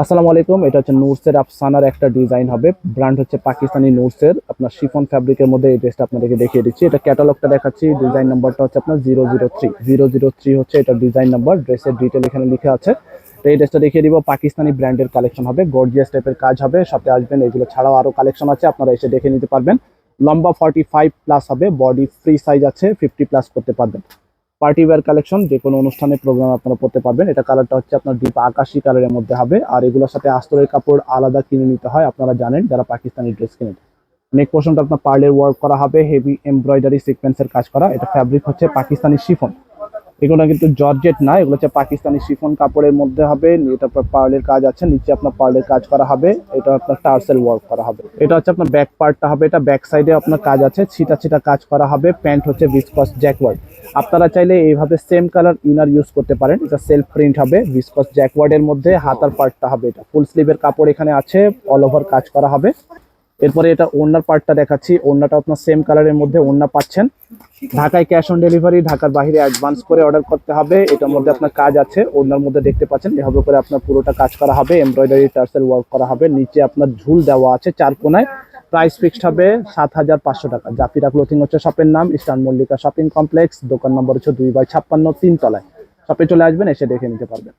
আসসালামু আলাইকুম, এটা হচ্ছে নুরসের আফসানার একটা ডিজাইন হবে। ব্র্যান্ড হচ্ছে পাকিস্তানি নুরসের আপনার শিফন ফ্যাব্রিকের মধ্যে এই ড্রেসটা আপনাদেরকে দেখিয়ে দিচ্ছি। এটা ক্যাটালগটা দেখাচ্ছি। ডিজাইন নাম্বারটা হচ্ছে আপনার zero zero three zero zero three হচ্ছে এটা ডিজাইন নাম্বার ড্রেসের ডিটেল এখানে লিখে আছে। তো এই ড্রেসটা দেখিয়ে দিব। পাকিস্তানি ব্র্যান্ডের কালেকশন হবে। গর্জিয়াস টাইপের কাজ হবে। সাথে আসবেন, এগুলো ছাড়াও আরও কালেকশন আছে। আপনারা এসে দেখে নিতে পারবেন। লম্বা ফর্টি ফাইভ প্লাস হবে। বডি ফ্রি সাইজ আছে। ফিফটি প্লাস করতে পারবেন। পার্টি ওয়্যার কালেকশন যে কোনো অনুষ্ঠানে প্রোগ্রাম আপনারা পড়তে পারবেন। এটা কালারটা হচ্ছে আপনার ডিপ আকাশি কালারের মধ্যে হবে। আর এগুলোর সাথে আস্তরের কাপড় আলাদা কিনে নিতে হয়, আপনারা জানেন, যারা পাকিস্তানি ড্রেস কিনেন নেক পোর্শনটা আপনার পার্লের ওয়ার্ক করা হবে হেভি এমব্রয়ডারি সিকোয়েন্সের কাজ করা। এটা ফ্যাব্রিক হচ্ছে পাকিস্তানি শিফন এগুলো কিন্তু জর্জেট না, এগুলো হচ্ছে পাকিস্তানি শিফন কাপড়ের মধ্যে হবে এটা আপনার পার্লের কাজ আছে, নিচে আপনার পার্লের কাজ করা হবে, এটা আপনার টার্সেল ওয়ার্ক করা হবে। এটা হচ্ছে আপনার ব্যাক পার্টটা হবে, এটা ব্যাক সাইডে আপনার কাজ আছে, ছিটা ছিটা কাজ করা হবে, প্যান্ট হচ্ছে বিসকস জ্যাকওয়ার্ড আপনারা চাইলে এইভাবে সেম কালার ইনার ইউজ করতে পারেন, এটা সেলফ প্রিন্ট হবে বিসকস জ্যাকওয়ার্ডের মধ্যে, হাতার পার্টটা হবে এটা। ফুল স্লিভের কাপড় এখানে আছে অল ওভার কাজ করা হবে। এরপরে এটা ওড়নার পার্টটা দেখাচ্ছি। ওড়নাটা আপনার সেম কালারের মধ্যে ওড়না পাচ্ছেন। ঢাকায় ক্যাশ অন ডেলিভারি ঢাকার বাইরে অ্যাডভান্স করে অর্ডার করতে হবে। এটার মধ্যে আপনার কাজ আছে, ওড়নার মধ্যে দেখতে পাচ্ছেন। এভাবে করে আপনার পুরোটা কাজ করা হবে এমব্রয়ডারি টার্সেল ওয়ার্ক করা হবে। নিচে আপনার ঝুল দেওয়া আছে চার কোনায়। প্রাইস ফিক্সড হবে সাত হাজার পাঁচশো টাকা। জাফিরা ক্লোথিং হচ্ছে শপের নাম ইস্টার্ন মল্লিকা শপিং কমপ্লেক্স দোকান নম্বর হচ্ছে দুই বাই ছাপ্পান্ন তিন তলায় শপে চলে আসবেন, এসে দেখে নিতে পারবেন।